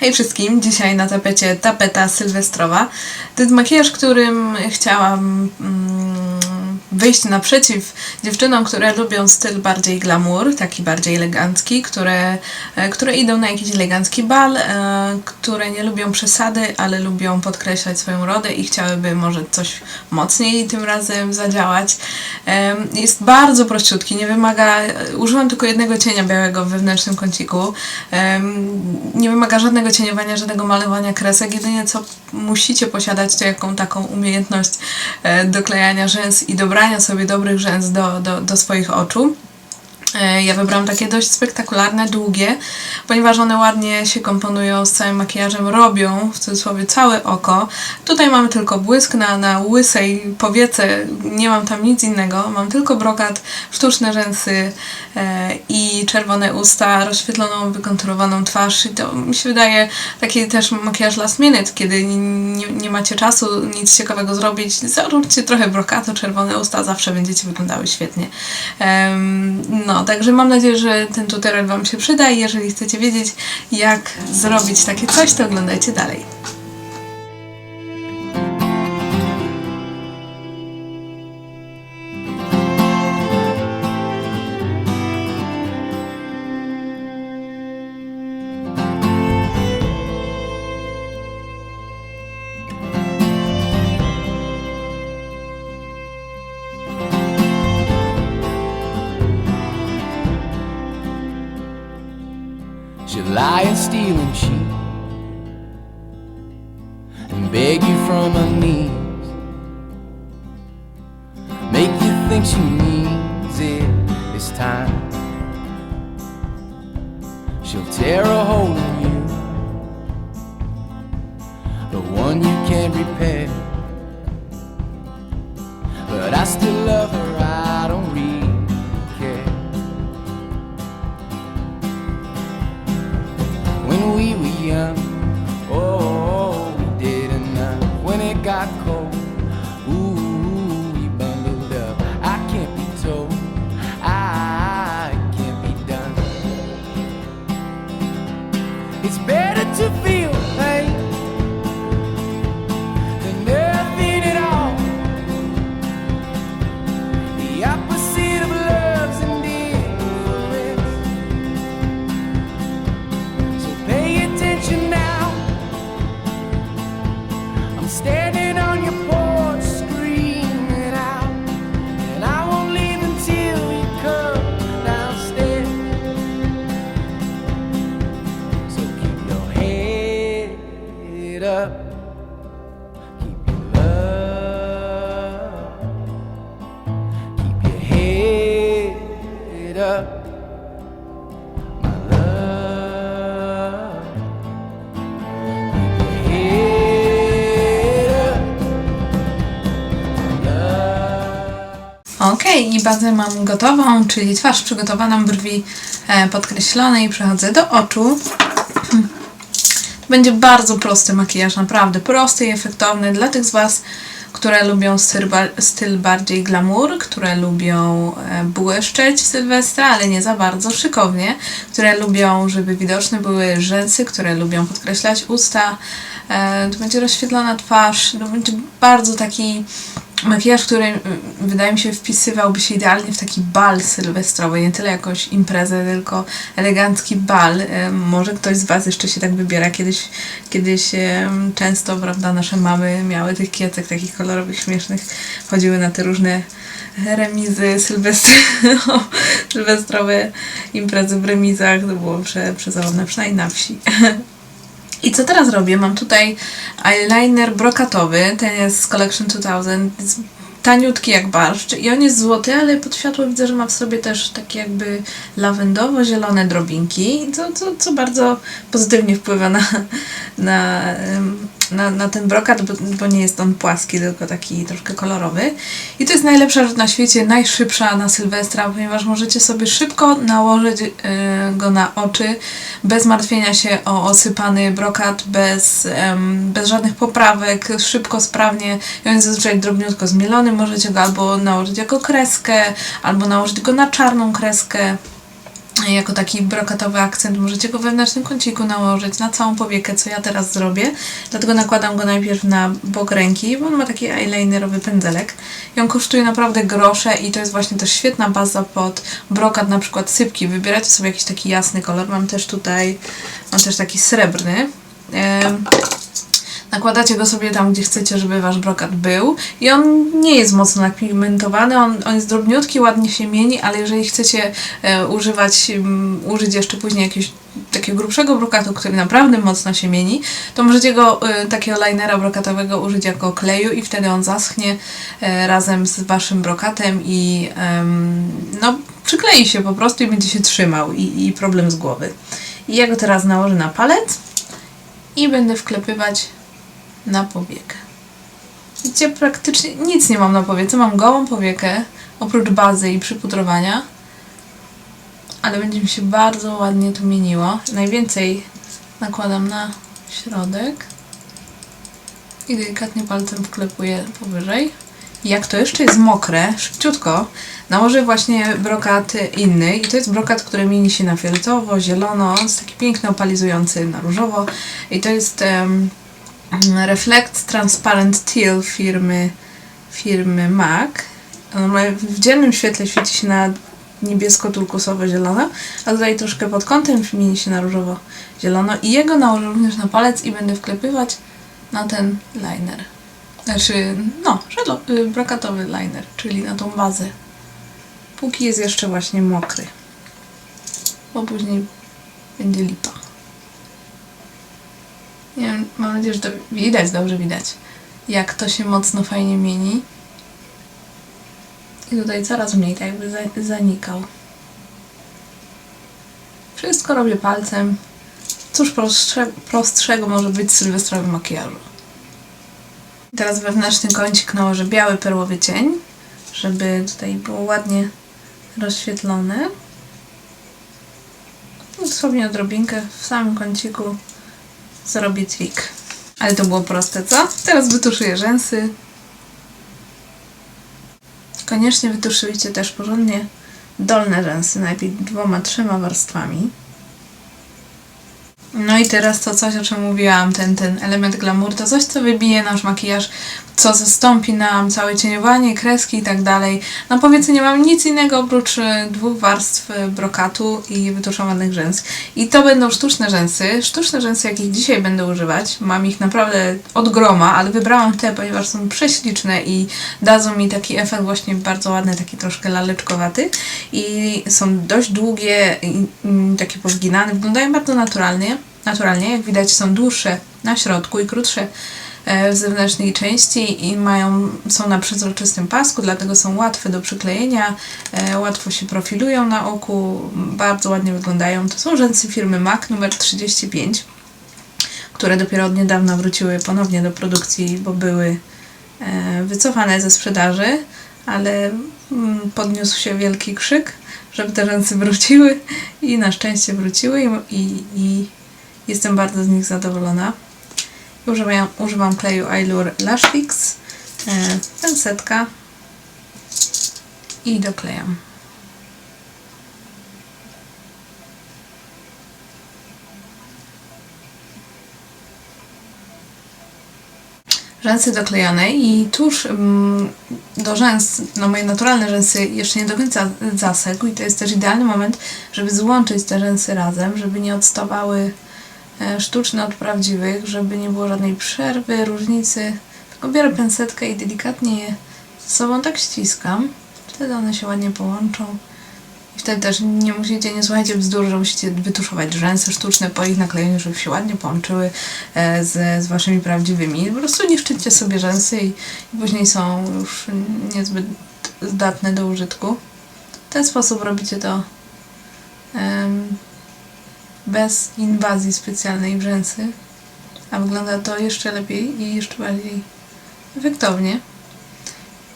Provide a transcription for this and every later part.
Hej wszystkim, dzisiaj na tapecie tapeta sylwestrowa. To jest makijaż, którym chciałam mm, wyjść naprzeciw dziewczynom, które lubią styl bardziej glamour, taki bardziej elegancki, które, e, które idą na jakiś elegancki bal, e, które nie lubią przesady, ale lubią podkreślać swoją rodę i chciałyby może coś mocniej tym razem zadziałać. Jest bardzo prościutki, nie wymaga, użyłam tylko jednego cienia białego w wewnętrznym kąciku, nie wymaga żadnego cieniowania, żadnego malowania kresek, jedynie co musicie posiadać to jaką taką umiejętność e, doklejania rzęs i dobrania sobie dobrych rzęs do, do, do swoich oczu. E, Ja wybrałam takie dość spektakularne, długie, ponieważ one ładnie się komponują z całym makijażem, robią w cudzysłowie całe oko. Tutaj mamy tylko błysk na, na łysej powiece, nie mam tam nic innego, mam tylko brokat, sztuczne rzęsy e, i czerwone usta, rozświetloną, wykonturowaną twarz i to mi się wydaje taki też makijaż last minute, kiedy nie, nie macie czasu nic ciekawego zrobić, zaróbcie trochę brokatu, czerwone usta, zawsze będziecie wyglądały świetnie. No, także mam nadzieję, że ten tutorial Wam się przyda i jeżeli chcecie wiedzieć, jak zrobić takie coś, to oglądajcie dalej. She means it this time. She'll tear a hole in you, the one you can't repair. But I still love her, I don't really care. when we were young. Oh, we did enough when it got cold. Standing i bazę mam gotową, czyli twarz przygotowaną, brwi e, podkreślone i przechodzę do oczu. Hmm. Będzie bardzo prosty makijaż, naprawdę prosty i efektowny dla tych z Was, które lubią styl, ba- styl bardziej glamour, które lubią e, błyszczeć w Sylwestra, ale nie za bardzo szykownie, które lubią, żeby widoczne były rzęsy, które lubią podkreślać usta. E, to będzie rozświetlona twarz, to będzie bardzo taki makijaż, który mm, wydaje mi się wpisywałby się idealnie w taki bal sylwestrowy, nie tyle jakąś imprezę, tylko elegancki bal. E, Może ktoś z Was jeszcze się tak wybiera. Kiedyś, kiedyś em, często, prawda, nasze mamy miały tych kiecek takich kolorowych, śmiesznych, chodziły na te różne remizy sylwestry, sylwestrowe imprezy w remizach. To było prze, przezabawne, przynajmniej na wsi. I co teraz robię? Mam tutaj eyeliner brokatowy, ten jest z Collection 2000, jest taniutki jak barszcz i on jest złoty, ale pod światło widzę, że ma w sobie też takie jakby lawendowo-zielone drobinki, co, co, co bardzo pozytywnie wpływa na, na, na, na ten brokat, bo, bo nie jest on płaski, tylko taki troszkę kolorowy. I to jest najlepsza rzecz na świecie, najszybsza na Sylwestra, ponieważ możecie sobie szybko nałożyć y, go na oczy, bez martwienia się o osypany brokat, bez, bez żadnych poprawek, szybko, sprawnie. I on jest zazwyczaj drobniutko zmielony, możecie go albo nałożyć jako kreskę, albo nałożyć go na czarną kreskę. Jako taki brokatowy akcent. Możecie go wewnętrznym kąciku nałożyć na całą powiekę, co ja teraz zrobię. Dlatego nakładam go najpierw na bok ręki, bo on ma taki eyelinerowy pędzelek. I on kosztuje naprawdę grosze i to jest właśnie też świetna baza pod brokat, na przykład sypki. Wybieracie sobie jakiś taki jasny kolor. Mam też tutaj, mam też taki srebrny. Em, Nakładacie go sobie tam, gdzie chcecie, żeby wasz brokat był. I on nie jest mocno napigmentowany, on, on jest drobniutki, ładnie się mieni, ale jeżeli chcecie e, używać, użyć jeszcze później jakiegoś takiego grubszego brokatu, który naprawdę mocno się mieni, to możecie go, e, takiego linera brokatowego użyć jako kleju i wtedy on zaschnie e, razem z waszym brokatem i em, no, przyklei się po prostu i będzie się trzymał i, i problem z głowy. I ja go teraz nałożę na palec i będę wklepywać na powiekę. Widzicie, praktycznie nic nie mam na powiece. Mam gołą powiekę, oprócz bazy i przypudrowania. Ale będzie mi się bardzo ładnie to mieniło. Najwięcej nakładam na środek. I delikatnie palcem wklepuję powyżej. Jak to jeszcze jest mokre, szybciutko, nałożę właśnie brokat inny. I to jest brokat, który mieni się na fioletowo, zielono. On jest taki piękny, opalizujący na różowo. I to jest... em, Reflect Transparent Teal firmy, firmy MAC. W dziennym świetle świeci się na niebiesko-turkusowo-zielono, a tutaj troszkę pod kątem mieni się na różowo-zielono i jego nałożę również na palec i będę wklepywać na ten liner. Znaczy, no, szedlo, y, brokatowy liner, czyli na tą bazę. Póki jest jeszcze właśnie mokry. Bo później będzie lipa. Nie wiem, mam nadzieję, że to widać, dobrze widać, jak to się mocno fajnie mieni. I tutaj coraz mniej tak jakby za- zanikał. Wszystko robię palcem. Cóż prostsze, prostszego może być w sylwestrowym makijażu. Teraz wewnętrzny kącik nałożę biały perłowy cień, żeby tutaj było ładnie rozświetlone. Dosłownie odrobinkę w samym kąciku zrobię trik. Ale to było proste, co? Teraz wytuszuję rzęsy. Koniecznie wytuszujcie też porządnie dolne rzęsy, najpierw dwoma, trzema warstwami. No i teraz to coś, o czym mówiłam, ten, ten element glamour, to coś, co wybije nasz makijaż, co zastąpi nam całe cieniowanie, kreski i tak dalej. Na powiece nie mam nic innego oprócz e, dwóch warstw e, brokatu i wytuszowanych rzęs. I to będą sztuczne rzęsy. Sztuczne rzęsy, jakich dzisiaj będę używać. Mam ich naprawdę od groma, ale wybrałam te, ponieważ są prześliczne i dadzą mi taki efekt właśnie bardzo ładny, taki troszkę laleczkowaty. I są dość długie, takie powginane, wyglądają bardzo naturalnie. Naturalnie, jak widać, są dłuższe na środku i krótsze e, w zewnętrznej części i mają, są na przezroczystym pasku, dlatego są łatwe do przyklejenia, e, łatwo się profilują na oku, bardzo ładnie wyglądają. To są rzęsy firmy MAC numer 35, które dopiero od niedawna wróciły ponownie do produkcji, bo były e, wycofane ze sprzedaży, ale mm, podniósł się wielki krzyk, żeby te rzęsy wróciły i na szczęście wróciły i, i, i jestem bardzo z nich zadowolona. Używam, używam kleju Eylure Lash Fix, e, pensetka i doklejam. Rzęsy doklejone i tuż mm, do rzęs, no moje naturalne rzęsy jeszcze nie do końca zasegł i to jest też idealny moment, żeby złączyć te rzęsy razem, żeby nie odstawały e, sztuczne od prawdziwych, żeby nie było żadnej przerwy, różnicy. Tylko biorę pensetkę i delikatnie je ze sobą tak ściskam. Wtedy one się ładnie połączą. I wtedy też nie musicie, nie słuchajcie bzdur, że musicie wytuszować rzęsy sztuczne po ich naklejeniu, żeby się ładnie połączyły e, z, z waszymi prawdziwymi. Po prostu niszczycie sobie rzęsy i, i później są już niezbyt zdatne do użytku. W ten sposób robicie to em, bez inwazji specjalnej w rzęsy, a wygląda to jeszcze lepiej i jeszcze bardziej efektownie.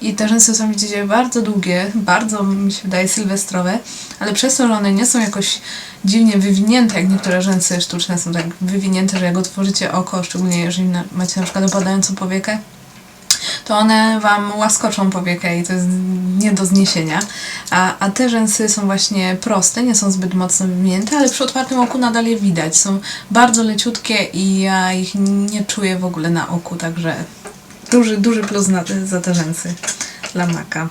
I te rzęsy są, widzicie, bardzo długie, bardzo mi się wydaje sylwestrowe, ale przez to, że one nie są jakoś dziwnie wywinięte, jak niektóre rzęsy sztuczne są tak wywinięte, że jak otworzycie oko, szczególnie jeżeli macie na przykład opadającą powiekę, to one Wam łaskoczą powiekę i to jest nie do zniesienia. A, a te rzęsy są właśnie proste, nie są zbyt mocno wywinięte, ale przy otwartym oku nadal je widać. Są bardzo leciutkie i ja ich nie czuję w ogóle na oku, także duży, duży plus na za te rzęsy dla Maka.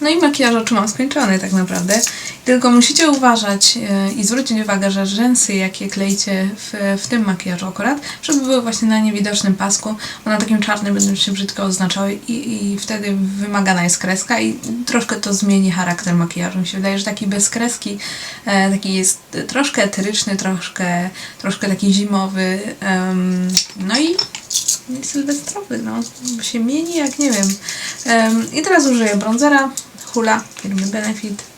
No i makijaż oczu mam skończony tak naprawdę. Tylko musicie uważać e, i zwrócić uwagę, że rzęsy, jakie kleicie w, w tym makijażu akurat, żeby były właśnie na niewidocznym pasku, bo na takim czarnym będą się brzydko oznaczały i, i wtedy wymagana jest kreska i troszkę to zmieni charakter makijażu. Mi się wydaje, że taki bez kreski, e, taki jest troszkę eteryczny, troszkę, troszkę taki zimowy, no i sylwestrowy, no, się mieni jak nie wiem. Em, I teraz użyję bronzera Hula firmy Benefit.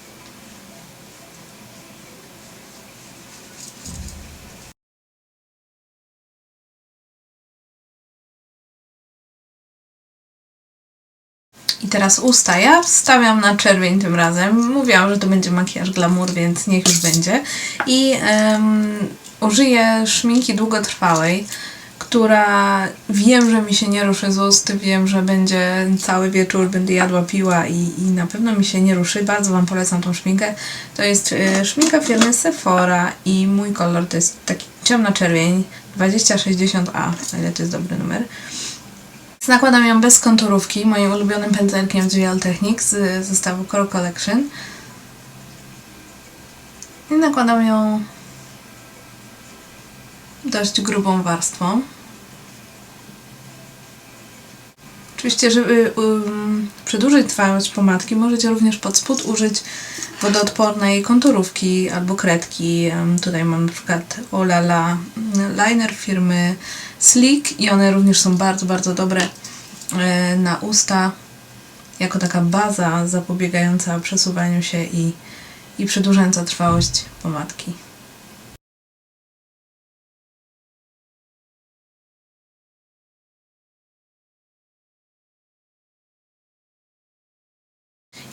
I teraz usta. Ja wstawiam na czerwień tym razem. Mówiłam, że to będzie makijaż glamour, więc niech już będzie. I em, użyję szminki długotrwałej, która wiem, że mi się nie ruszy z ust. Wiem, że będzie cały wieczór, będę jadła, piła i, i na pewno mi się nie ruszy. Bardzo Wam polecam tą szminkę. To jest e, szminka firmy Sephora i mój kolor to jest taki ciemna czerwień 2060A, o ile to jest dobry numer. Nakładam ją bez konturówki, moim ulubionym pędzelkiem z GL Techniques z zestawu Core Collection. I nakładam ją dość grubą warstwą. Oczywiście, żeby um, przedłużyć trwałość pomadki, możecie również pod spód użyć wodoodpornej konturówki albo kredki. Em, Tutaj mam na przykład Olala liner firmy Sleek i one również są bardzo, bardzo dobre e, na usta jako taka baza zapobiegająca przesuwaniu się i, i przedłużająca trwałość pomadki.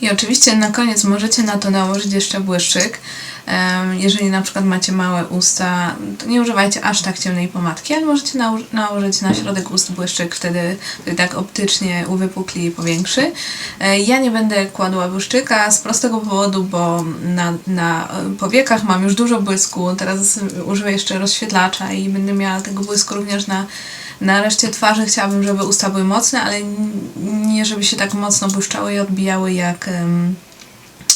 I oczywiście na koniec możecie na to nałożyć jeszcze błyszczyk. Jeżeli na przykład macie małe usta, to nie używajcie aż tak ciemnej pomadki, ale możecie nało- nałożyć na środek ust błyszczyk, wtedy, wtedy tak optycznie uwypukli i powiększy. E, Ja nie będę kładła błyszczyka z prostego powodu, bo na, na e, powiekach mam już dużo błysku, teraz użyję jeszcze rozświetlacza i będę miała tego błysku również na na reszcie twarzy chciałabym, żeby usta były mocne, ale nie żeby się tak mocno błyszczały i odbijały jak,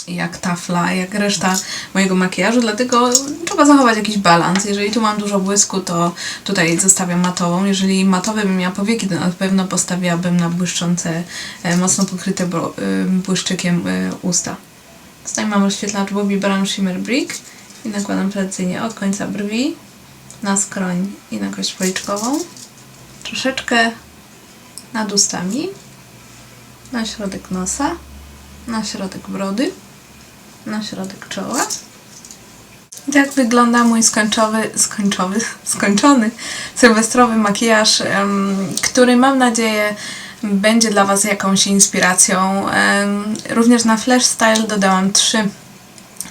jak tafla, jak reszta mojego makijażu, dlatego trzeba zachować jakiś balans. Jeżeli tu mam dużo błysku, to tutaj zostawiam matową. Jeżeli matowe bym miała powieki, to na pewno postawiłabym na błyszczące, e, mocno pokryte e, błyszczykiem e, usta. Tutaj mam rozświetlacz Bobbi Brown Shimmer Brick i nakładam tradycyjnie od końca brwi na skroń i na kość policzkową troszeczkę nad ustami, na środek nosa, na środek brody, na środek czoła. I Tak wygląda mój skończowy, skończowy, skończony sylwestrowy makijaż, który mam nadzieję będzie dla Was jakąś inspiracją. Również na Flash Style dodałam trzy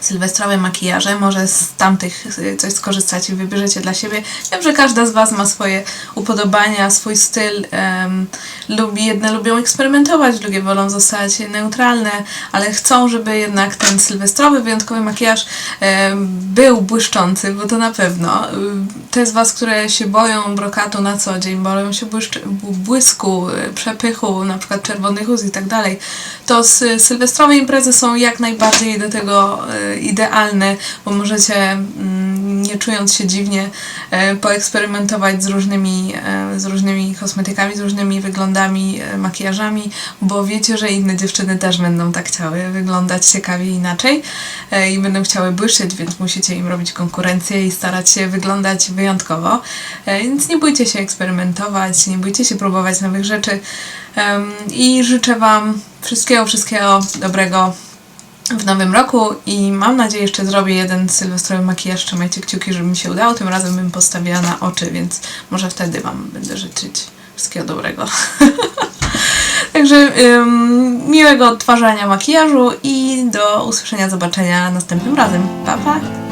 sylwestrowe makijaże. Może z tamtych y, coś skorzystacie, wybierzecie dla siebie. Wiem, że każda z Was ma swoje upodobania, swój styl. em, lubi, jedne lubią eksperymentować, drugie wolą zostać neutralne, ale chcą, żeby jednak ten sylwestrowy, wyjątkowy makijaż em, był błyszczący, bo to na pewno. Y, Te z Was, które się boją brokatu na co dzień, boją się błysku, y, przepychu, na przykład czerwonych ust i tak dalej, to sylwestrowe imprezy są jak najbardziej do tego y, idealne, bo możecie mm, nie czując się dziwnie e, poeksperymentować z różnymi, e, z różnymi kosmetykami, z różnymi wyglądami, e, makijażami, bo wiecie, że inne dziewczyny też będą tak chciały wyglądać ciekawie inaczej i będą chciały błyszczeć, więc musicie im robić konkurencję i starać się wyglądać wyjątkowo. Więc nie bójcie się eksperymentować, nie bójcie się próbować nowych rzeczy i życzę Wam wszystkiego, wszystkiego dobrego w nowym roku i mam nadzieję, jeszcze zrobię jeden sylwestrowy makijaż. Trzymajcie kciuki, żeby mi się udało. Tym razem bym postawiła na oczy, więc może wtedy Wam będę życzyć wszystkiego dobrego. Także miłego odtwarzania makijażu i do usłyszenia, zobaczenia następnym razem. Pa, pa!